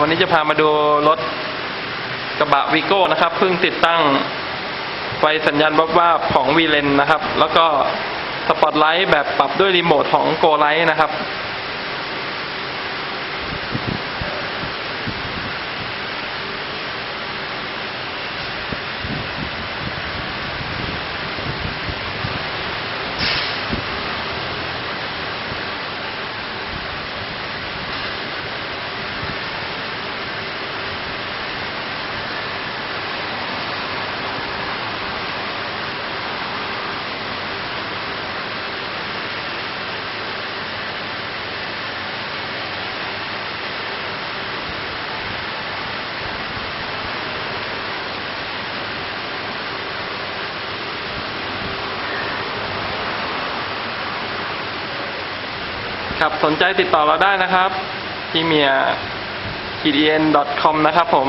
วันนี้จะพามาดูรถกระบะวีโก้นะครับเพิ่งติดตั้งไฟสัญญาณวับว่าบของวีเลนนะครับ แล้วก็สปอตไลท์แบบปรับด้วยรีโมทของโกไลท์นะครับ ครับสนใจติดต่อเราได้นะครับที่เมีย edn.com นะครับผม